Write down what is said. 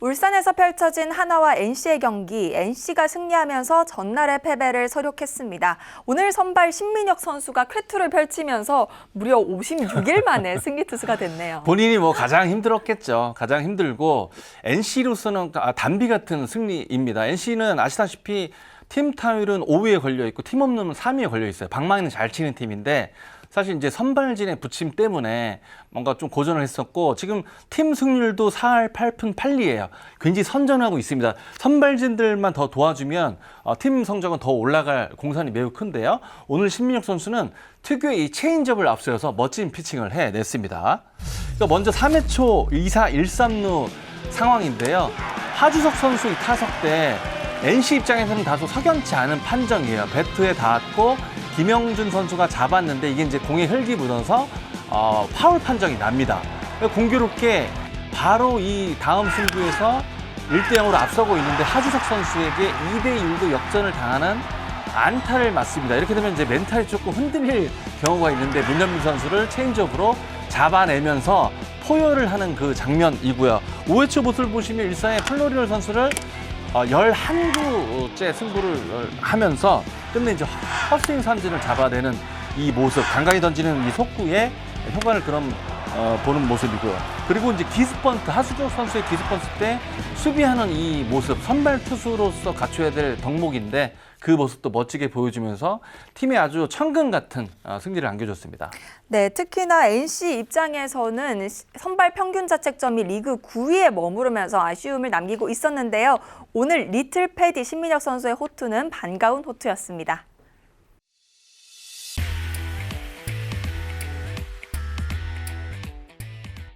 울산에서 펼쳐진 하나와 NC의 경기, NC가 승리하면서 전날의 패배를 서력했습니다. 오늘 선발 신민혁 선수가 쾌투를 펼치면서 무려 56일 만에 승리 투수가 됐네요. 본인이 뭐 가장 힘들었겠죠. 가장 힘들고 NC로서는 아, 단비 같은 승리입니다. NC는 아시다시피 팀 타율은 5위에 걸려 있고 팀 없는 3위에 걸려 있어요. 방망이는 잘 치는 팀인데 사실 이제 선발진의 부침 때문에 뭔가 좀 고전을 했었고 지금 팀 승률도 4할 8푼 8리예요. 굉장히 선전하고 있습니다. 선발진들만 더 도와주면 어, 팀 성적은 더 올라갈 공산이 매우 큰데요. 오늘 신민혁 선수는 특유의 이 체인지업을 앞서서 멋진 피칭을 해냈습니다. 그러니까 먼저 3회 초 2사 1삼루 상황인데요. 하주석 선수 이 타석 때 NC 입장에서는 다소 석연치 않은 판정이에요. 배트에 닿았고 김영준 선수가 잡았는데 이게 이제 공에 흙이 묻어서 어, 파울 판정이 납니다. 공교롭게 바로 이 다음 승부에서 1대 0으로 앞서고 있는데 하주석 선수에게 2대 1로 역전을 당하는 안타를 맞습니다. 이렇게 되면 이제 멘탈이 조금 흔들릴 경우가 있는데 문현민 선수를 체인지업으로 잡아내면서 포효를 하는 그 장면이고요. 5회 초 모습을 보시면 일상의 플로리얼 선수를 어, 11구째 승부를 어, 하면서 끝내 이제 헛스윙 삼진을 잡아내는 이 모습, 간간히 던지는 이 속구에 효과를 그럼 어, 보는 모습이고요. 그리고 이제 기습번트, 하수조 선수의 기습번트 때 수비하는 이 모습, 선발 투수로서 갖춰야 될 덕목인데 그 모습도 멋지게 보여주면서 팀에 아주 천근 같은 어, 승리를 안겨줬습니다. 네, 특히나 NC 입장에서는 시- 선발 평균 자책점이 리그 9위에 머무르면서 아쉬움을 남기고 있었는데요. 오늘 리틀 패디 신민혁 선수의 호투는 반가운 호투였습니다.